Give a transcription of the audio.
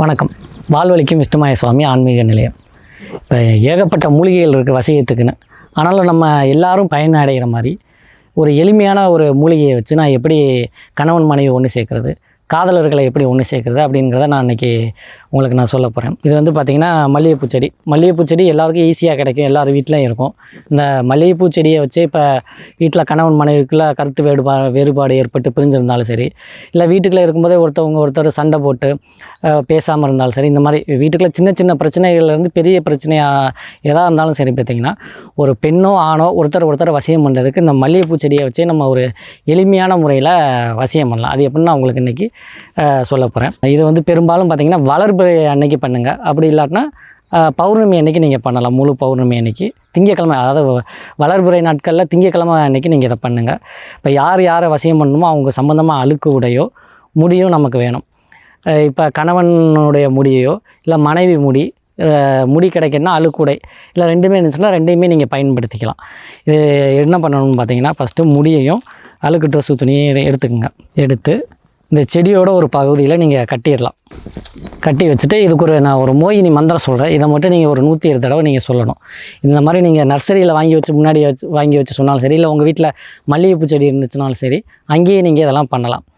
வணக்கம். வாழ்வழிக்கும் விஷ்ணுமாய சுவாமி ஆன்மீக நிலையம். இப்போ ஏகப்பட்ட மூலிகைகள் இருக்குது வசியத்துக்குன்னு. ஆனாலும் நம்ம எல்லாரும் பயனடைகிற மாதிரி ஒரு எளிமையான ஒரு மூலிகையை வச்சு நான் எப்படி கணவன் மனைவி ஒன்று சேர்க்குறது காதலர்களை எப்படி ஒன்று சேர்க்குறது அப்படிங்கிறத நான் இன்றைக்கி உங்களுக்கு நான் சொல்ல போகிறேன் இது வந்து பார்த்திங்கன்னா மல்லிகைப்பூ செடி. மல்லிகைப்பூ செடி எல்லாருக்கும் ஈஸியாக கிடைக்கும். எல்லார் வீட்டிலையும் இருக்கும். இந்த மல்லிகைப்பூ செடியை வச்சு இப்போ வீட்டில் கணவன் மனைவிக்குள்ளே கருத்து வேறுபா வேறுபாடு ஏற்பட்டு பிரிஞ்சிருந்தாலும் சரி இல்லை வீட்டுக்குள்ளே இருக்கும்போதே ஒருத்தவங்க ஒருத்தர் சண்டை போட்டு பேசாமல் இருந்தாலும் சரி இந்த மாதிரி வீட்டுக்குள்ளே சின்ன சின்ன பிரச்சனைகள்லேருந்து பெரிய பிரச்சனையாக எதாக இருந்தாலும் சரி பார்த்திங்கன்னா ஒரு பெண்ணோ ஆணோ ஒருத்தர் ஒருத்தர் வசியம் பண்ணுறதுக்கு இந்த மல்லிகைப்பூ செடியை வச்சே நம்ம ஒரு எளிமையான முறையில் வசியம் பண்ணலாம். அது எப்படின்னா உங்களுக்கு இன்றைக்கி சொல்ல போகிறேன் இது வந்து பெரும்பாலும் பார்த்தீங்கன்னா வளர்ப்பு அன்னைக்கு பண்ணுங்கள் அப்படி இல்லாட்டினா பௌர்ணமி அன்னைக்கு நீங்கள் பண்ணலாம். முழு பௌர்ணமி அன்னைக்கு. திங்கக்கிழமை அதாவது வ- நாட்களில் திங்கக்கிழமை அன்னைக்கு நீங்கள் இதை பண்ணுங்கள் இப்போ யார் யாரை வசியம் பண்ணணுமோ அவங்க சம்மந்தமாக அழுக்கு உடையோ முடியும் நமக்கு வேணும். இப்போ கணவனுடைய முடியையோ இல்லை மனைவி முடி முடி கிடைக்குன்னா அழுக்குடை இல்லை ரெண்டுமே இருந்துச்சுன்னா ரெண்டையுமே நீங்கள் பயன்படுத்திக்கலாம். இது என்ன பண்ணணும்னு பார்த்தீங்கன்னா ஃபஸ்ட்டு முடியையும் அழுக்கு ட்ரெஸ்ஸு துணியை எடுத்துக்கோங்க. எடுத்து இந்த செடியோட ஒரு பகுதியில் நீங்கள் கட்டிடலாம். கட்டி வச்சுட்டு இதுக்கு ஒரு நான் ஒரு மோகினி மந்திரம் சொல்கிறேன் இதை மட்டும் நீங்கள் ஒரு நூற்றி ஏழு தடவை நீங்கள் சொல்லணும். இந்த மாதிரி நீங்கள் நர்சரியில் வாங்கி வச்சு முன்னாடி வச்சு வாங்கி வச்சு சொன்னாலும் சரி இல்லை உங்கள் வீட்டில் மல்லிகைப்பூ செடி இருந்துச்சுனாலும் சரி அங்கேயே நீங்கள் இதெல்லாம் பண்ணலாம்.